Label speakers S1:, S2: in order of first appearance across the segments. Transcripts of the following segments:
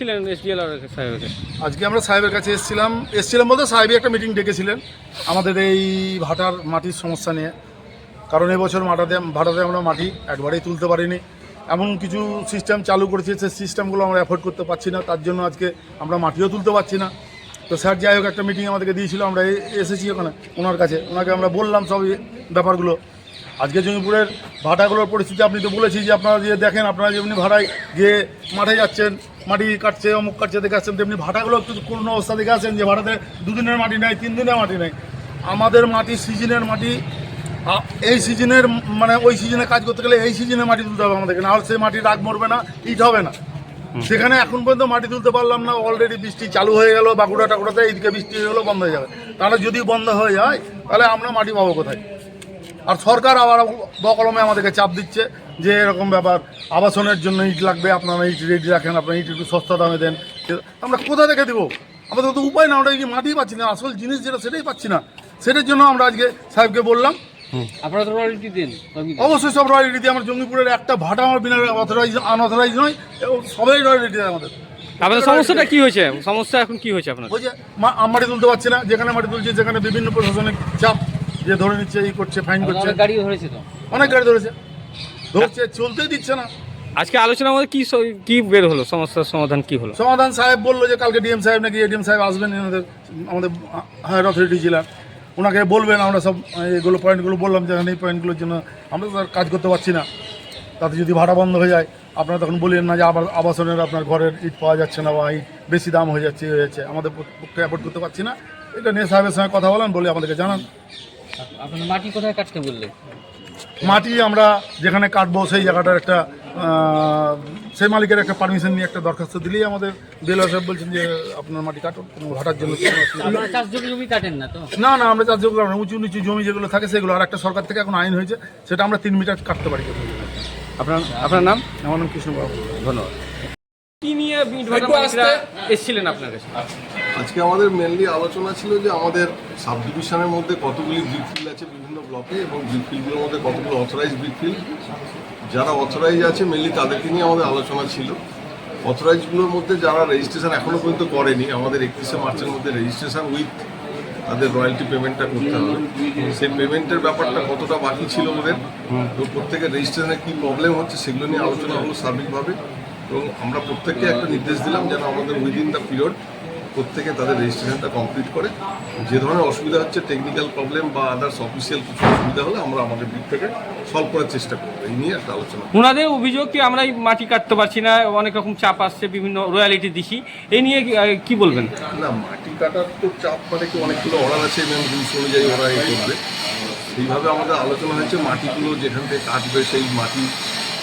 S1: ছিলেন এসডিএল সাহেবের
S2: আজকে আমরা সাহেবের কাছে এসেছিলাম। এসেছিলাম বলতে সাহেবই একটা মিটিং ডেকেছিলেন আমাদের এই ভাটার মাটির সমস্যা নিয়ে। কারণ এবছর মাটাতে, ভাটাতে আমরা মাটি একবারেই তুলতে পারিনি। এমন কিছু সিস্টেম চালু করেছে সে সিস্টেমগুলো আমরা অ্যাফোর্ড করতে পারছি না। তার জন্য আজকে আমরা মাটিও তুলতে পারছি না। তো স্যার যাই হোক, একটা মিটিং আমাদেরকে দিয়েছিল। আমরা এসেছি ওখানে, ওনার কাছে। ওনাকে আমরা বললাম সব ব্যাপারগুলো। আজকে জঙ্গিপুরের ভাটাগুলোর পরিস্থিতি আপনি তো বলেছি যে আপনারা যে দেখেন আপনারা যেমনি ভাড়ায় গিয়ে মাঠে যাচ্ছেন মাটি কাটছে অমুক কাটছে দেখে আসছেন তেমনি ভাটাগুলো একটু কোনো অবস্থা দেখে আসেন যে ভাটাতে দুদিনের মাটি নেই তিন দিনের মাটি নেই। আমাদের মাটি সিজনের মাটি এই সিজনের মানে ওই সিজনে কাজ করতে গেলে এই সিজনে মাটি তুলতে হবে আমাদেরকে নাহলে সেই মাটি রাগ মরবে না ইট হবে না। সেখানে এখন পর্যন্ত মাটি তুলতে পারলাম না অলরেডি বৃষ্টি চালু হয়ে গেল বাঁকুড়া টাকুড়াতে এইদিকে বৃষ্টি হয়ে গেলো বন্ধ হয়ে যাবে। তাহলে যদি বন্ধ হয়ে যায় তাহলে আমরা মাটি পাবো কোথায়? আর সরকার আবার বকলমে আমাদেরকে চাপ দিচ্ছে যে এরকম ব্যাপার। আবাসনের জন্য ইট লাগবে আপনারা ইট রেডি রাখেন আপনারা ইট একটু সস্তা দামে দেন। আমরা কোথা থেকে দেবো? আমাদের তো উপায় না আমরা কি মাটি পাচ্ছি না আসল জিনিস যেটা সেটাই পাচ্ছি না। সেটার জন্য আমরা আজকে সাহেবকে বললাম।
S1: আপনারা তো রয়্যালটি দেন
S2: অবশ্যই সব রয়্যালিটি দিয়ে আমার জঙ্গিপুরের একটা ভাটা আমার বিনা অথরাইজ আনঅথরাইজ নয় এবং সবাই রয়্যালিটি দেয় আমাদের।
S1: আপনাদের সমস্যাটা কি হয়েছে? সমস্যা এখন কি হয়েছে আপনার
S2: বলছে মা- মাটি তুলতে পারছে না যেখানে মাটি তুলছে যেখানে বিভিন্ন প্রশাসনিক চাপ। যে ধরে নিচ্ছে এই করছে ফাইন করছে।
S1: গাড়ি ধরেছে তো।
S2: অনেক গাড়ি ধরেছে। ধরছে চলতেই দিচ্ছে না।
S1: আজকে আলোচনা মধ্যে কি কি বের হলো? সমস্যার সমাধান কি হলো?
S2: সমাধান সাহেব বলল যে কালকে ডিএম সাহেব নাকি এডিএম সাহেব আসবেন আমাদের আমাদের হায়ার অথরিটি জেলার। ওনাকে বলবেন আমরা সব এগুলো পয়েন্টগুলো বললাম যে এই পয়েন্টগুলোর জন্য আমরা তো আর কাজ করতে পারছি না। তাতে যদি ভাড়া বন্ধ হয়ে যায় আপনারা তখন বললেন না যে আবার আবাসনের আপনার ঘরের ইট পাওয়া যাচ্ছে না বা ইট বেশি দাম হয়ে যাচ্ছে হয়ে যাচ্ছে। আমাদের পক্ষে অ্যাফোর্ড করতে পারছি না। এটা নিয়ে সাহেবের সঙ্গে কথা বলেন বলে আমাদেরকে জানান।
S1: আপনার মাটি কোথায় কাটতে বললে
S2: মাটি আমরা যেখানে কাটবো সেই জায়গাটার একটা সেই মালিকের একটা পারমিশন নিয়ে একটা দরখাস্ত দিলেই আমাদের বিএলআর সাহেব বলছেন যে আপনার মাটি কাটুন কোনো ভাটার জন্য
S1: জমি জমি কাটেন না তো?
S2: না না আমরা চাষ না। উঁচু নিচু জমি যেগুলো থাকে সেগুলো আর একটা সরকার থেকে এখন আইন হয়েছে সেটা আমরা তিন মিটার কাটতে পারি।
S1: আপনার আপনার নাম?
S2: আমার নাম কৃষ্ণবাবু।
S1: ধন্যবাদ। কি নিয়ে এসেছিলেন আপনার কাছে?
S3: আজকে আমাদের মেনলি আলোচনা ছিল যে আমাদের সাব ডিভিশনের মধ্যে কতগুলি ব্রিকফিল্ড আছে বিভিন্ন ব্লকে এবং ব্রিকফিল্ডগুলোর মধ্যে কতগুলো অথরাইজ ব্রিকফিল্ড যারা অথরাইজ আছে মেনলি তাদেরকে নিয়ে আমাদের আলোচনা ছিল। অথরাইজগুলোর মধ্যে যারা রেজিস্ট্রেশন এখনও পর্যন্ত করেনি, আমাদের একত্রিশে মার্চের মধ্যে রেজিস্ট্রেশন উইথ তাদের রয়্যালটি পেমেন্টটা করতে হবে। সেই পেমেন্টের ব্যাপারটা কতটা বাকি ছিল ওদের, তো প্রত্যেকের রেজিস্ট্রেশনে কী প্রবলেম হচ্ছে সেগুলো নিয়ে আলোচনা হলো সার্বিকভাবে। এবং আমরা প্রত্যেককে একটা নির্দেশ দিলাম যেন আমাদের উইদিন দ্য পিরিয়ড প্রত্যেকে তাদের রেজিস্ট্রেশনটা কমপ্লিট করে। যে ধরনের অসুবিধা হচ্ছে টেকনিক্যাল প্রবলেম বা আদার্স অফিসিয়াল কিছু অসুবিধা হলে আমরা আমাদের দিক থেকে সলভ করার চেষ্টা করব। এই নিয়ে একটা আলোচনা
S1: ওনাদের অভিযোগ কি আমরা এই মাটি কাটতে পারছি না অনেক রকম চাপ আসছে বিভিন্ন রয়্যালিটি দিছি। এই নিয়ে কি- কি বলবেন?
S3: না মাটি কাটার তো চাপ মানে কি অনেকগুলো অর্ডার আছে এবং রুলস অনুযায়ী ওরা এই করবে। সেইভাবে আমাদের আলোচনা হয়েছে মাটিগুলো যেখান থেকে কাটবে সেই মাটি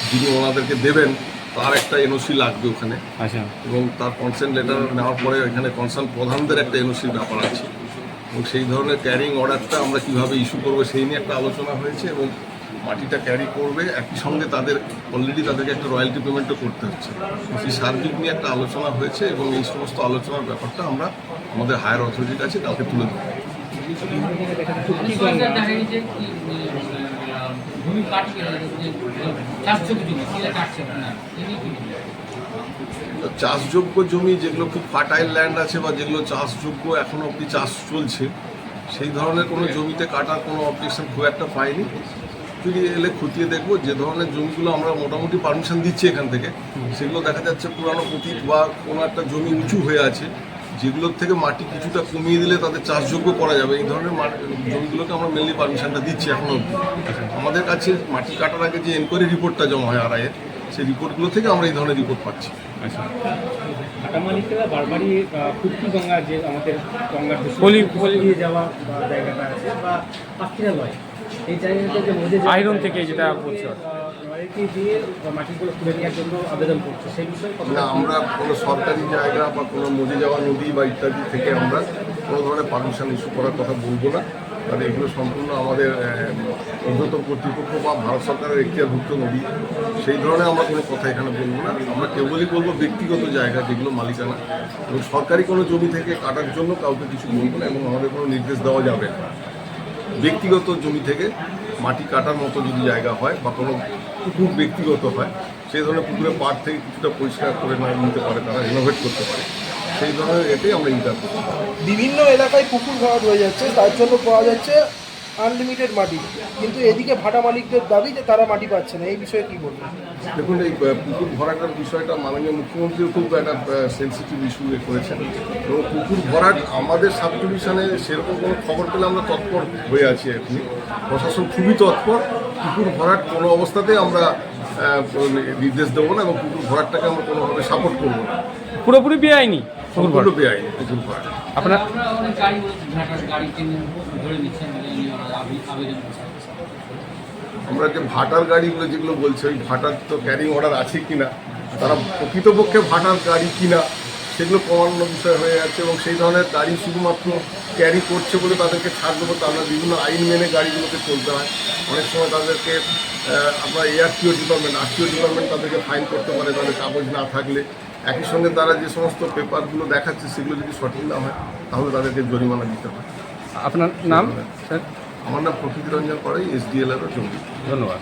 S3: যিনি ওনাদেরকে দেবেন তার একটা এনওসি লাগবে ওখানে।
S1: আচ্ছা।
S3: এবং তার কনসেন্ট লেটার নেওয়ার পরে এখানে কনসার্ন প্রধানদের একটা এনওসির ব্যাপার আছে। এবং সেই ধরনের ক্যারিং অর্ডারটা আমরা কীভাবে ইস্যু করব সেই নিয়ে একটা আলোচনা হয়েছে এবং মাটিটা ক্যারি করবে। একই সঙ্গে তাদের অলরেডি তাদেরকে একটা রয়্যালটি পেমেন্টও করতে হচ্ছে। সেই সার্বিক নিয়ে একটা আলোচনা হয়েছে এবং এই সমস্ত আলোচনার ব্যাপারটা আমরা আমাদের হায়ার অথরিটির কাছে কাউকে তুলে দেবো তো চাষযোগ্য জমি যেগুলো খুব ফার্টাইল ল্যান্ড আছে বা যেগুলো চাষযোগ্য এখনও অবধি চাষ চলছে, সেই ধরনের কোনো জমিতে কাটার কোনো অবজেকশন খুব একটা পাইনি। যদি এলে খতিয়ে দেখব, যে ধরনের জমিগুলো আমরা মোটামুটি পারমিশন দিচ্ছি এখান থেকে, সেগুলো দেখা যাচ্ছে পুরানো পতীত বা কোনো একটা জমি উঁচু হয়ে আছে। যেগুলোর থেকে মাটি কিছুটা কমিয়ে দিলে তাদের চাষযোগ্য করা যাবে। এই ধরনের মাটি- জমিগুলোকে আমরা মেনলি পারমিশনটা দিচ্ছি এখনও অবধি। আমাদের কাছে মাটি কাটার আগে যে এনকোয়ারি রিপোর্টটা জমা হয় আড়াইয়ে সেই রিপোর্টগুলো থেকে আমরা এই ধরনের রিপোর্ট পাচ্ছি।
S4: টাটা বারবারই কুর্তি গঙ্গা যে আমাদের গঙ্গার
S1: পলি- পলি-
S4: দিয়ে যাওয়া জায়গাটা আছে বা পাখিরালয় এই জায়গাটা যে
S1: আয়রন থেকে যেটা বলছো।
S3: না, আমরা কোনো সরকারি জায়গা বা কোনো নদী যাওয়া নদী বা ইত্যাদি থেকে আমরা কোনো ধরনের পারমিশন ইস্যু করার কথা বলব না। কারণ এগুলো সম্পূর্ণ আমাদের উন্নত কর্তৃপক্ষ বা ভারত সরকারের এখতিয়ারভুক্ত নদী, সেই ধরনের আমরা কোনো কথা এখানে বলব না। আমরা কেবলই বলব ব্যক্তিগত জায়গা যেগুলো মালিকানা, এবং সরকারি কোনো জমি থেকে কাটার জন্য কাউকে কিছু বলব না, এবং আমাদের কোনো নির্দেশ দেওয়া যাবে না। ব্যক্তিগত জমি থেকে মাটি কাটার মতো যদি জায়গা হয় বা কোনো পুকুর ব্যক্তিগত হয়। সেই ধরনের পুকুরের পাড় থেকে কিছুটা পরিষ্কার করে না নিতে পারে তারা রিনোভেট করতে পারে। সেই ধরনের এটাই আমরা ইনকাম করছি
S5: বিভিন্ন এলাকায় পুকুর ভরাট হয়ে যাচ্ছে তার জন্য পাওয়া যাচ্ছে আনলিমিটেড মাটি। কিন্তু এদিকে ভাটা মালিকদের দাবি যে তারা মাটি পাচ্ছে না এই বিষয়ে কি বলবেন?
S3: দেখুন এই পুকুর ভরাটার বিষয়টা মাননীয় মুখ্যমন্ত্রীও খুব একটা সেন্সিটিভ ইস্যু এ করেছেন। এবং পুকুর ভরাট আমাদের সাব ডিভিশনে সেরকম কোনো খবর পেলে আমরা তৎপর হয়ে আছি এখন প্রশাসন খুবই তৎপর। পুকুর ভরাট কোনো অবস্থাতেই আমরা নির্দেশ দেবো না এবং পুকুর ভরাটটাকে আমরা কোনোভাবে সাপোর্ট করব না।
S1: পুরোপুরি বেআইনি? পুকুর
S3: সম্পূর্ণ। বেআইনি পুকুর ভরাট।
S1: আপনার
S6: করছেন
S3: আমরা যে ভাটার গাড়িগুলো যেগুলো বলছি ওই ভাটার তো ক্যারিং অর্ডার আছে কিনা তারা প্রকৃতপক্ষে ভাটার গাড়ি কিনা সেগুলো প্রমাণ্য বিষয় হয়ে যাচ্ছে এবং সেই ধরনের গাড়ি শুধুমাত্র ক্যারি করছে বলে তাদেরকে ছাড় দেবো তা না বিভিন্ন আইন মেনে গাড়িগুলোকে চলতে হয়। অনেক সময় তাদেরকে আমরা এআরটিও ডিপার্টমেন্ট আরটিও ডিপার্টমেন্ট তাদেরকে ফাইন করতে পারে তাদের কাগজ না থাকলে। একই সঙ্গে তারা যে সমস্ত পেপারগুলো দেখাচ্ছে সেগুলো যদি সঠিক না হয় তাহলে তাদেরকে জরিমানা দিতে হয়।
S1: আপনার নাম স্যার?
S3: আমার নাম প্রকৃতি রঞ্জন করাই এসডিএল এরও জঙ্গি।
S1: ধন্যবাদ।